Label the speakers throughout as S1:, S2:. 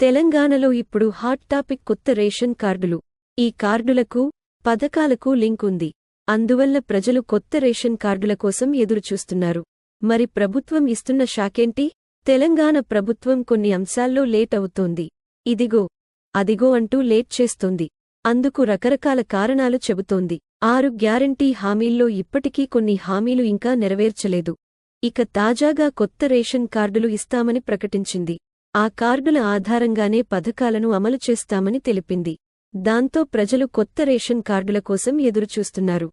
S1: తెలంగాణలో ఇప్పుడు hot topic కొత్త రేషన్ కార్డులు. ఈ కార్డులకు పథకాలకు లింక్ ఉంది. అందువల్ల ప్రజలు కొత్త రేషన్ కార్డుల కోసం ఎదురుచూస్తున్నారు. మరి ప్రభుత్వం ఇస్తున్న షాకేంటి? తెలంగాణ ప్రభుత్వం కొన్ని అంశాల్లో లేట్ అవుతోంది. ఇదిగో అదిగో అంటూ లేట్ చేస్తోంది. అందుకు రకరకాల కారణాలు చెబుతోంది. ఆరు గ్యారంటీ హామీల్లో ఇప్పటికీ కొన్ని హామీలు ఇంకా నెరవేర్చలేదు. ఇక తాజాగా కొత్త రేషన్ కార్డులు ఇస్తామని ప్రకటించింది. ఆ కార్డుల ఆధారంగానే పథకాలను అమలు చేస్తామని తెలిపింది. దాంతో ప్రజలు కొత్త రేషన్ కార్డుల కోసం ఎదురుచూస్తున్నారు.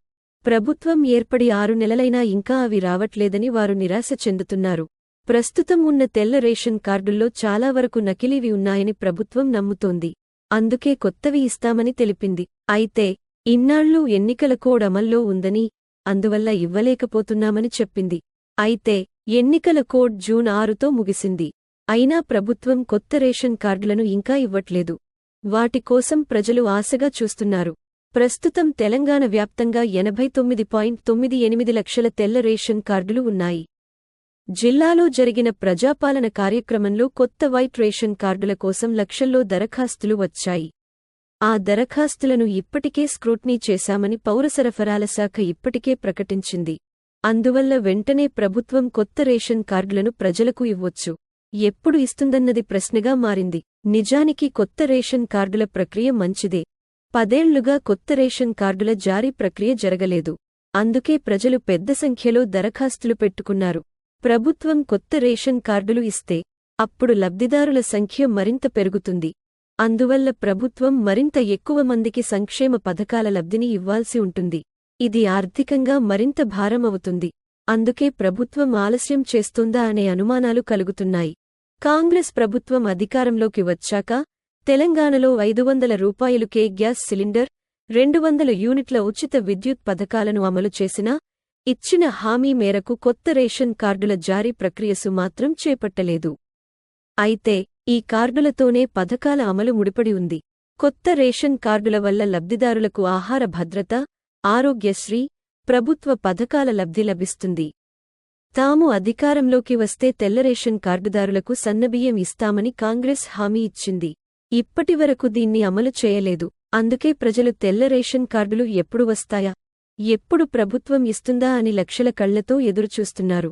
S1: ప్రభుత్వం ఏర్పడి ఆరు నెలలైనా ఇంకా అవి రావట్లేదని వారు నిరాశ చెందుతున్నారు. ప్రస్తుతం ఉన్న తెల్ల రేషన్ కార్డుల్లో చాలా వరకు నకిలీవి ఉన్నాయని ప్రభుత్వం నమ్ముతోంది. అందుకే కొత్తవి ఇస్తామని తెలిపింది. అయితే ఇన్నాళ్ళు ఎన్నికల కోడ్ అమల్లో ఉందని అందువల్ల ఇవ్వలేకపోతున్నామని చెప్పింది. అయితే ఎన్నికల కోడ్ జూన్ ఆరుతో ముగిసింది. అయినా ప్రభుత్వం కొత్త రేషన్ కార్డులను ఇంకా ఇవ్వట్లేదు. వాటి కోసం ప్రజలు ఆశగా చూస్తున్నారు. ప్రస్తుతం తెలంగాణ వ్యాప్తంగా ఎనభై తొమ్మిది పాయింట్ తొమ్మిది ఎనిమిది లక్షల తెల్ల రేషన్ కార్డులు ఉన్నాయి. జిల్లాలో జరిగిన ప్రజాపాలన కార్యక్రమంలో కొత్త వైట్ రేషన్ కార్డుల కోసం లక్షల్లో దరఖాస్తులు వచ్చాయి. ఆ దరఖాస్తులను ఇప్పటికే స్క్రూట్నీ చేశామని పౌరసరఫరాల శాఖ ఇప్పటికే ప్రకటించింది. అందువల్ల వెంటనే ప్రభుత్వం కొత్త రేషన్ కార్డులను ప్రజలకు ఇవ్వొచ్చు. ఎప్పుడు ఇస్తుందన్నది ప్రశ్నగా మారింది. నిజానికి కొత్త రేషన్ కార్డుల ప్రక్రియ మంచిదే. పదేళ్ళుగా కొత్త రేషన్ కార్డుల జారీ ప్రక్రియ జరగలేదు. అందుకే ప్రజలు పెద్ద సంఖ్యలో దరఖాస్తులు పెట్టుకున్నారు. ప్రభుత్వం కొత్త రేషన్ కార్డులు ఇస్తే అప్పుడు లబ్ధిదారుల సంఖ్య మరింత పెరుగుతుంది. అందువల్ల ప్రభుత్వం మరింత ఎక్కువ మందికి సంక్షేమ పథకాల లబ్ధిని ఇవ్వాల్సి ఉంటుంది. ఇది ఆర్థికంగా మరింత భారమవుతుంది. అందుకే ప్రభుత్వం ఆలస్యం చేస్తుందా అనే అనుమానాలు కలుగుతున్నాయి. కాంగ్రెస్ ప్రభుత్వం అధికారంలోకి వచ్చాక తెలంగాణలో ఐదు వందల రూపాయలుకే గ్యాస్ సిలిండర్ రెండు వందల యూనిట్ల ఉచిత విద్యుత్ పథకాలను అమలు చేసినా ఇచ్చిన హామీ మేరకు కొత్త రేషన్ కార్డుల జారీ ప్రక్రియసు మాత్రం చేపట్టలేదు. అయితే ఈ కార్డులతోనే పథకాల అమలు ముడిపడి ఉంది. కొత్త రేషన్ కార్డుల వల్ల లబ్ధిదారులకు ఆహార భద్రత ఆరోగ్యశ్రీ ప్రభుత్వ పథకాల లబ్ధి లభిస్తుంది. తాము అధికారంలోకి వస్తే తెల్లరేషన్ కార్డుదారులకు సన్నబియ్యం ఇస్తామని కాంగ్రెస్ హామీ ఇచ్చింది. ఇప్పటివరకు దీన్ని అమలు చేయలేదు. అందుకే ప్రజలు తెల్ల రేషన్ కార్డులు ఎప్పుడు వస్తాయా? ఎప్పుడు ప్రభుత్వం ఇస్తుందా అని లక్షల కళ్ళతో ఎదురుచూస్తున్నారు.